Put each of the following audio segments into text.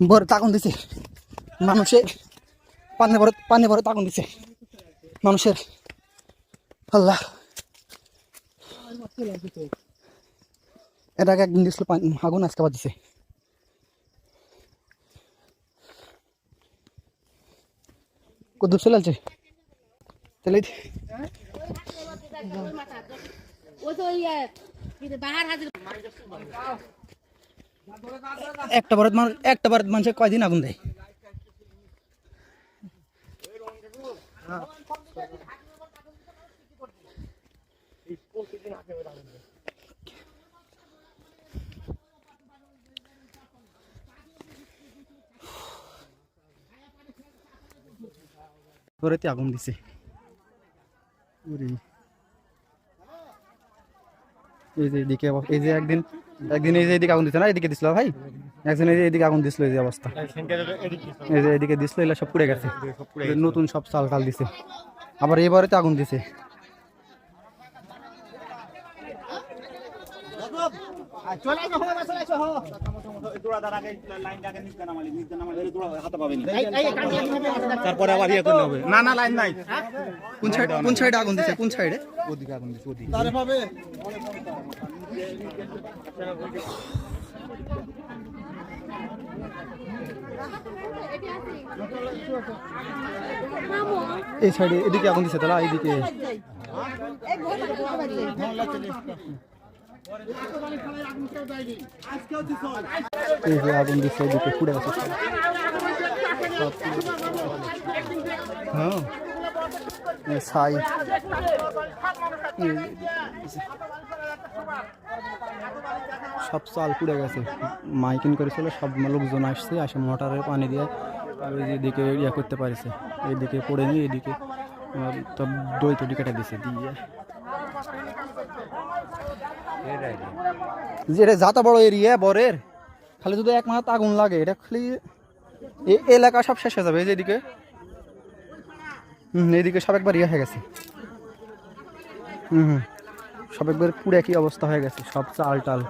বড় তাগুন দিছে। মানুষের পানি বড় পানি বড় তাগুন দিছে। মানুষের। আল্লাহ। এটাকে একদিন দিছিল আগুন, আজকে আবার দিছে। কদ্দুর চলে আছে চলে ইয়ে বাহার হাজির একটা ভারত মানুষ একটা ভারত মানুষের কয়দিন আগুন দেয়? আগুন দিছে। এই যে এদিকে এই যে একদিন একদিন এই যে এদিকে আগুন দিছে না এদিকে দিছিল ভাই? একদিন এই যে এদিকে আগুন দিছিল এই যে অবস্থা। এই যে এদিকে দিছিল এগুলা সব পুড়ে গেছে। এই নতুন সব চাল কাল দিছে। আবার এবারে তো আগুন দিছে। তারপরে আবার ইয়ে করতে হবে। না না লাইন নাই। কোন সাইড কোন সাইডে আগুন দিছে? কোন সাইডে? ওদিকে আগুন দিচ্ছে ওদিকে। এই সাইডে এদিকে আগুন দিছে তাহলে এইদিকে। আগুন দিছে এদিকে পুড়ে গেছে হ্যাঁ। যে- সব চাল পুড়ে গেছে। মাইকিং করেছিল সব লোকজন আসছে আসে মোটরের পানি দিয়ে ওই যে এদিকে ইয়ে করতে পারছে। এইদিকে পড়ে নিয়ে এদিকে আহ, তো দই তৈরি কেটে দিছে দিয়ে। যে এটা যাতা বড় এরিয়া বরের খালি যদি এক মাস আগুন লাগে এটা খালি এই এলাকা সব শেষ হয়ে যাবে এই যে এদিকে। হুম এইদিকে সব একবার ইয়ে হয়ে গেছে। হুম হুম। সব একবার পুরো একই অবস্থা হয়ে গেছে সব চাল টাল।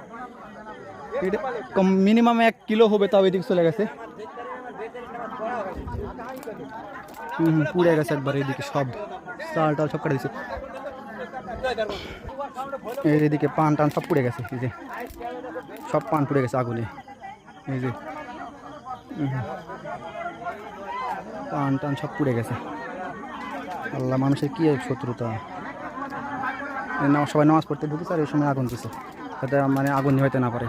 এটা কম মিনিমাম এক কিলো হবে তাও এদিকে চলে গেছে। হুম হুম, পুড়ে গেছে একবার এইদিকে সব চাল টাল সব কেটে দিছে। এই যে এদিকে পান টান সব পুড়ে গেছে এই যে। সব পান পুড়ে গেছে আগুনে এই যে। হুম হুম। পান টান সব পুড়ে গেছে। আল্লাহ মানুষের কি এক শত্রুতা। এই নামাজ সবাই নামাজ পড়তে ঢুকেছে আর এই সময় আগুন দিছে। যাতে মানে আগুন নিভাইতে না পারে।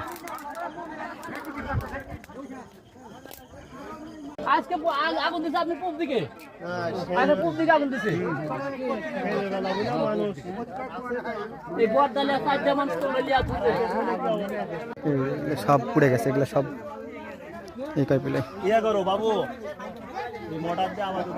আজকে আগুন দিছে আপনি পূব দিকে? আরে পূব দিকে আগুন দিছে। এই বর্দালে চারটা মানুষ তোলে লিয়া তুলে সব পুড়ে গেছে এগুলো সব এই কয় পেলে ইয়ে করো বাবু দিয়ে আমাদের